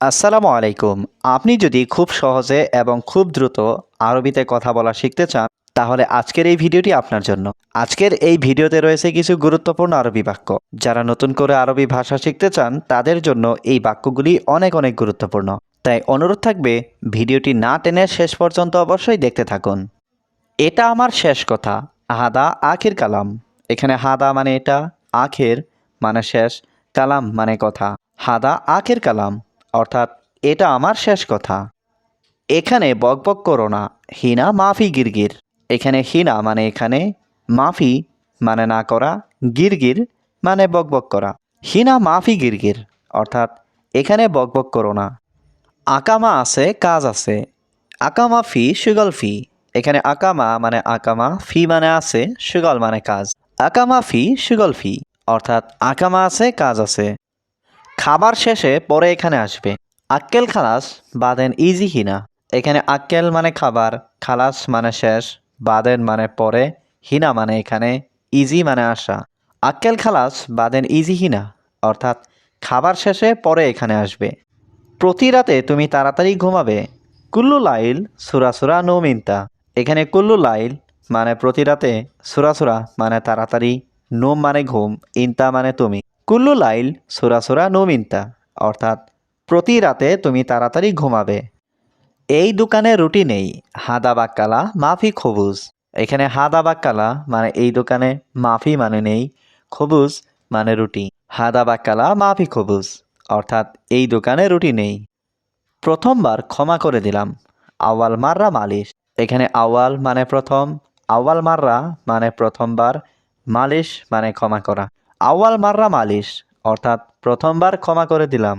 আসসালামু আলাইকুম। আপনি যদি খুব সহজে এবং খুব দ্রুত আরবিতে কথা বলা শিখতে চান, তাহলে আজকের এই ভিডিওটি আপনার জন্য। আজকের এই ভিডিওতে রয়েছে কিছু গুরুত্বপূর্ণ আরবি বাক্য। যারা নতুন করে আরবি ভাষা শিখতে চান, তাদের জন্য এই বাক্যগুলি অনেক অনেক গুরুত্বপূর্ণ। তাই অনুরোধ থাকবে, ভিডিওটি না টেনে শেষ পর্যন্ত অবশ্যই দেখতে থাকুন। এটা আমার শেষ কথা, হাদা আখির কালাম। এখানে হাদা মানে এটা, আখের মানে শেষ, কালাম মানে কথা। হাদা আখের কালাম। অর্থাৎ এটা আমার শেষ কথা। এখানে বকবক করো না, হিনা মাফি গিরগির। এখানে হিনা মানে এখানে, মাফি মানে না করা, গিরগির মানে বকবক করা। হিনা মাফি গিরগির, অর্থাৎ এখানে বকবক করো না। আকামা আছে, কাজ আছে। আকামা ফি, সুগল ফি। এখানে আকামা মানে আকামা, ফি মানে আছে, সুগল মানে কাজ। আকামা ফি, সুগল ফি। অর্থাৎ আকামা আছে, কাজ আছে। খাবার শেষে পরে এখানে আসবে। আক্কেল খালাস, বাদেন ইজি হিনা এখানে আক্কেল মানে খাবার, খালাস মানে শেষ, বাদেন মানে পরে, হিনা মানে এখানে, ইজি মানে আসা। আক্কেল খালাস, বাদেন ইজি হিনা অর্থাৎ খাবার শেষে পরে এখানে আসবে। প্রতি রাতে তুমি তাড়াতাড়ি ঘুমাবে। কুল্লু লাইল, সুরা সুরা নোমিনতা এখানে কুল্লু লাইল মানে প্রতি রাতে, সুরা সুরা মানে তাড়াতাড়ি নোম মানে ঘুম, ইন্তা মানে তুমি। কুল্লু লাইল, সুরা সুরা নোমিনতা, অর্থাৎ প্রতি রাতে তুমি তাড়াতাড়ি ঘুমাবে। এই দোকানে রুটি নেই, হাদা বাক্কালা মাফি খবুজ। এখানে হাদা বাক্কালা মানে এই দোকানে মাফি মানে নেই, খবুজ মানে রুটি। হাদা বাক্কালা মাফি খবুজ, অর্থাৎ এই দোকানে রুটি নেই। প্রথমবার ক্ষমা করে দিলাম আওয়াল মাররা মালিশ। এখানে আওয়াল মানে প্রথম আওয়াল মাররা মানে প্রথমবার, মালিশ মানে ক্ষমা করা। আওয়াল মাররা মালিশ, অর্থাৎ প্রথমবার ক্ষমা করে দিলাম।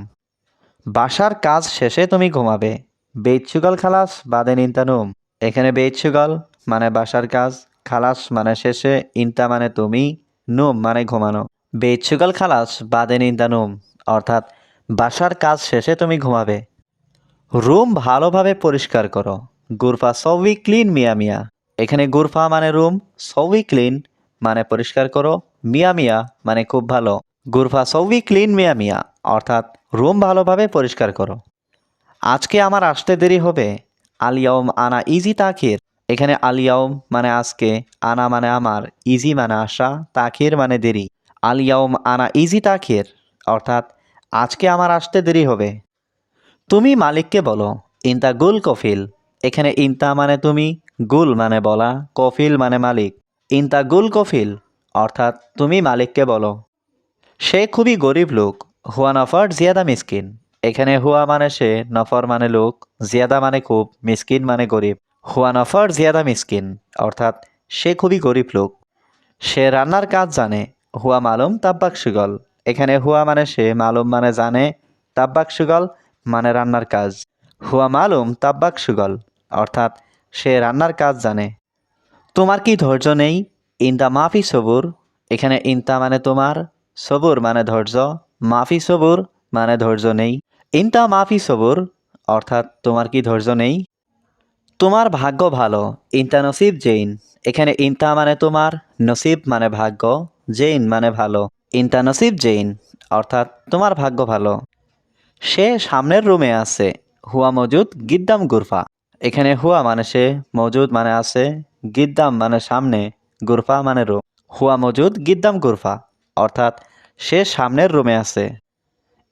বাসার কাজ শেষে তুমি ঘুমাবে। বেইচ্ছুগল খালাস বাদেন ইন্তানুম এখানে বেইচ্ছুগল মানে বাসার কাজ, খালাস মানে শেষে, ইন্তা মানে তুমি, নুম মানে ঘুমানো। বেইচ্ছুগল খালাস বাদেন ইন্তানুম অর্থাৎ বাসার কাজ শেষে তুমি ঘুমাবে। রুম ভালোভাবে পরিষ্কার করো। গুরফা সবই ক্লিন মিয়া মিয়া। এখানে গুরফা মানে রুম সবই ক্লিন মানে পরিষ্কার করো, মিয়া মিয়া মানে খুব ভালো। গুরফা সবই ক্লিন মিয়া মিয়া। অর্থাৎ রুম ভালোভাবে পরিষ্কার করো। আজকে আমার আসতে দেরি হবে। আলিয়াউম আনা ইজি তাখির। এখানে আলিয়াউম মানে আজকে, আনা মানে আমার ইজি মানে আসা, তাখির মানে দেরি। আলিয়াউম আনা ইজি তাখির। অর্থাৎ আজকে আমার আসতে দেরি হবে। তুমি মালিককে বলো, ইনতা গুল কফিল? এখানে ইনতা মানে তুমি, গুল মানে বলা, কফিল মানে মালিক। ইনতা গুল কফিল অর্থাৎ তুমি মালিককে বলো। সে খুবই গরিব লোক, হুয়া নফর জিয়াদা মিসকিন। এখানে হুয়া মানে সে, নফর মানে লোক, জিয়াদা মানে খুব, মিসকিন মানে গরিব। হুয়া নফর জিয়াদা মিসকিন, অর্থাৎ সে খুবই গরিব লোক। সে রান্নার কাজ জানে, হুয়া মালুম তাব্বাক সুগল। এখানে হুয়া মানে সে, মালুম মানে জানে, তাব্বাক সুগল মানে রান্নার কাজ। হুয়া মালুম তাব্বাক সুগল, অর্থাৎ সে রান্নার কাজ জানে। তোমার কি ধৈর্য নেই? ইনতা মাফি সবুর। এখানে ইনতা মানে তোমার, সবুর মানে ধৈর্য। মাফি সবুর মানে ধৈর্য নেই। ইনতা মাফি সবুর, অর্থাৎ তোমার কি ধৈর্য নেই? তোমার ভাগ্য ভালো, ইনতা নসিব জৈন এখানে ইনতা মানে তোমার, নসিব মানে ভাগ্য জৈন মানে ভালো। ইনতা নসিব জৈন অর্থাৎ তোমার ভাগ্য ভালো। সে সামনের রুমে আছে, হুয়া মজুদ গিদ্দাম গুরফা। এখানে হুয়া মানে সে মজুদ মানে আছে, গিদ্দাম মানে সামনে, গুরফা মানে রুম। হুয়া মজুদ, গিদ্দাম, গুরফা, অর্থাৎ সে সামনের রুমে আছে।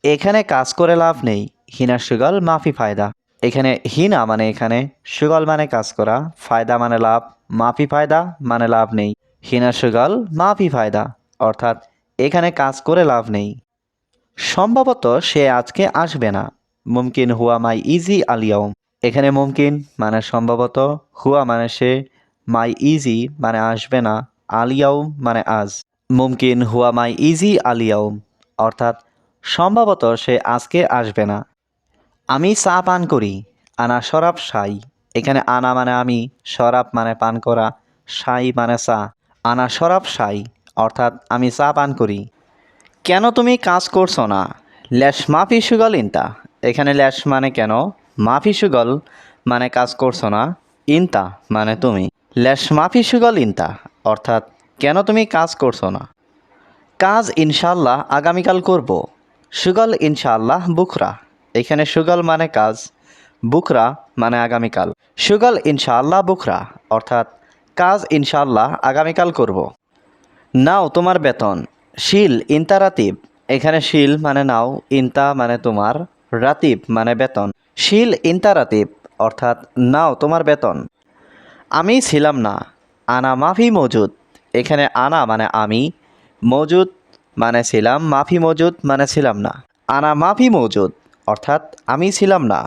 এখানে কাজ করে লাভ নেই হিনা সুগল মাফি ফায়দা। এখানে হিনা মানে এখানে, সুগল মানে কাজ করা, ফায়দা মানে লাভ, মাফি ফায়দা মানে লাভ নেই হিনা সুগল মাফি ফায়দা, অর্থাৎ এখানে কাজ করে লাভ নেই। সম্ভবত সে আজকে আসবে না। মুমকিন হুয়া মাই ইজি আলিয়াউম এখানে মুমকিন মানে সম্ভবত হুয়া মানে সে, মাই ইজি মানে আসবে না, আলিয়াউম মানে আজ। মুমকিন হুয়া মাই ইজি আলিয়াউম, অর্থাৎ সম্ভবত সে আজকে আসবে না। আমি চা পান করি, আনা শরাব সাই। এখানে আনা মানে আমি, শরাব মানে পান করা, সাই মানে চা। আনা শরাব সাই, অর্থাৎ আমি চা পান করি। কেন তুমি কাজ করছ না? ল্যাশ মাফি সুগল ইনতা এখানে ল্যাশ মানে কেন? মাফি সুগল মানে কাজ করছ না, ইনতা মানে তুমি। ল্যাশ মাফি সুগল ইনতা, অর্থাৎ কেন তুমি কাজ করছ না? কাজ ইনশাল্লাহ আগামীকাল করব। সুগল ইনশাল্লাহ বুখরা, এখানে সুগল মানে কাজ বুকরা মানে আগামীকাল। সুগল ইনশাল্লাহ বুকরা অর্থাৎ কাজ ইনশাল্লাহ আগামীকাল করব। নাও তোমার বেতন, শিল ইন্তা রাতিব, এখানে শিল মানে নাও, ইন্তা মানে তোমার রাতিব মানে বেতন। শিল ইন্তা রাতিব অর্থাৎ নাও তোমার বেতন। আমি ছিলাম না, আনা মাফি মজুদ। এখানে আনা মানে আমি, মজুদ মানে ছিলাম, মাফি মজুদ মানে ছিলাম না। আনা মাফি মজুদ, অর্থাৎ আমি ছিলাম না।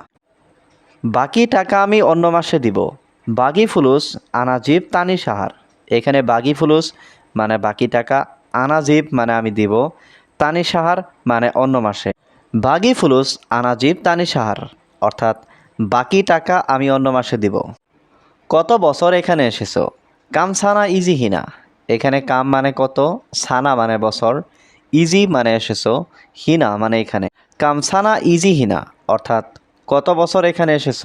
বাকি টাকা আমি অন্য মাসে দিব। বাগি ফুলুস আনাজিব তানি সাহার। এখানে বাগি ফুলুস মানে বাকি টাকা আনাজিব মানে আমি দিব, তানি সাহার মানে অন্য মাসে। বাগি ফুলুস আনাজিব তানি সাহার। অর্থাৎ বাকি টাকা আমি অন্য মাসে দিব। কত বছর এখানে এসেছ? কাম সানা ইজি হিনা। এখানে কাম মানে কত? সানা মানে বছর। ইজি মানে এসেছ। হিনা মানে এখানে। কাম সানা ইজি হিনা। অর্থাৎ কত বছর এখানে এসেছ?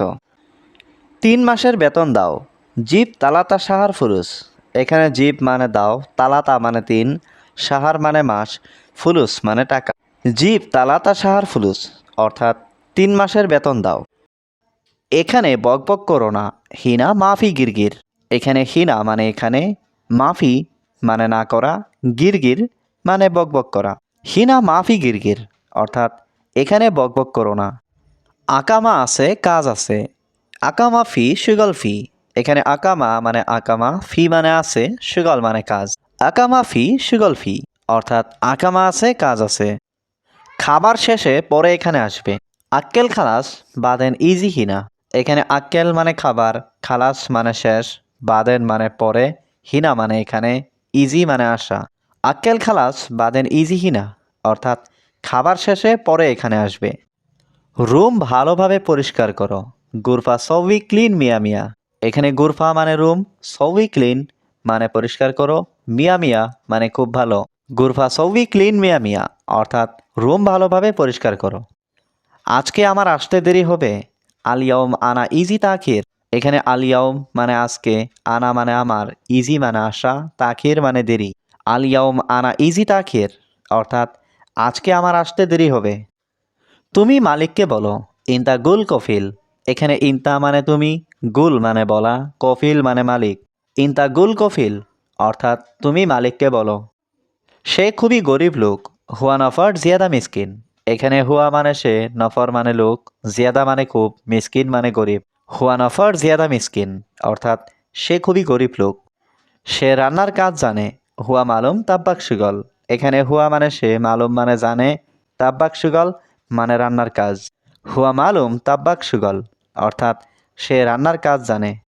তিন মাসের বেতন দাও। জিপ তালাতা সাহার ফুলুস। এখানে জিপ মানে দাও, তালাতা মানে তিন, সাহার মানে মাস, ফুলুস মানে টাকা। জিপ তালাতা সাহার ফুলুস। অর্থাৎ তিন মাসের বেতন দাও। এখানে বকবক করো না, হিনা মাফি গিরগির। এখানে হিনা মানে এখানে, মাফি মানে না করা, গিরগির মানে বকবক করা। হিনা মাফি গিরগির, অর্থাৎ এখানে বকবক করো না। আকামা আছে, কাজ আছে। আকামা ফি, সুগল ফি। এখানে আকামা মানে আকামা, ফি মানে আছে, সুগল মানে কাজ। আকামা ফি, সুগল ফি, অর্থাৎ আকামা আছে, কাজ আছে। খাবার শেষে পরে এখানে আসবে। আক্কেল খালাস, বাদেন ইজি হিনা। এখানে আক্কেল মানে খাবার, খালাস মানে শেষ, বাদেন মানে পরে, হিনা মানে এখানে, ইজি মানে আসা। আক্কেল খালাস, বাদেন ইজি হিনা, অর্থাৎ খাবার শেষে পরে এখানে আসবে। রুম ভালোভাবে পরিষ্কার করো। গুরফা সবই ক্লিন মিয়া মিয়া। এখানে গুরফা মানে রুম সবই ক্লিন মানে পরিষ্কার করো। মিয়া মিয়া মানে খুব ভালো। গুরফা সবই ক্লিন মিয়া মিয়া, অর্থাৎ রুম ভালোভাবে পরিষ্কার করো। আজকে আমার আসতে দেরি হবে। আলিয়াউম আনা ইজি তাখির। এখানে আলিয়াউম মানে আজকে, আনা মানে আমার, ইজি মানে আসা, তাখির মানে দেরি। আলিয়াউম আনা ইজি তাখির, অর্থাৎ আজকে আমার আসতে দেরি হবে। তুমি মালিককে বলো, ইনতা গুল কফিল। এখানে ইনতা মানে তুমি, গুল মানে বলা, কফিল মানে মালিক। ইনতা গুল কফিল, অর্থাৎ তুমি মালিককে বলো। সে খুবই গরিব লোক হুয়া নফর জিয়াদা মিসকিন। এখানে হুয়া মানে সে, নফর মানে লোক, জিয়াদা মানে খুব, মিসকিন মানে গরিব। হুয়া নফর, জিয়াদা মিসকিন, অর্থাৎ সে খুবই গরিব লোক। সে রান্নার কাজ জানে, হুয়া মালুম, তাব্বাক সুগল। এখানে হুয়া মানে সে, মালুম মানে জানে, তাব্বাক সুগল মানে রান্নার কাজ। হুয়া মালুম, তাব্বাক সুগল, অর্থাৎ সে রান্নার কাজ জানে।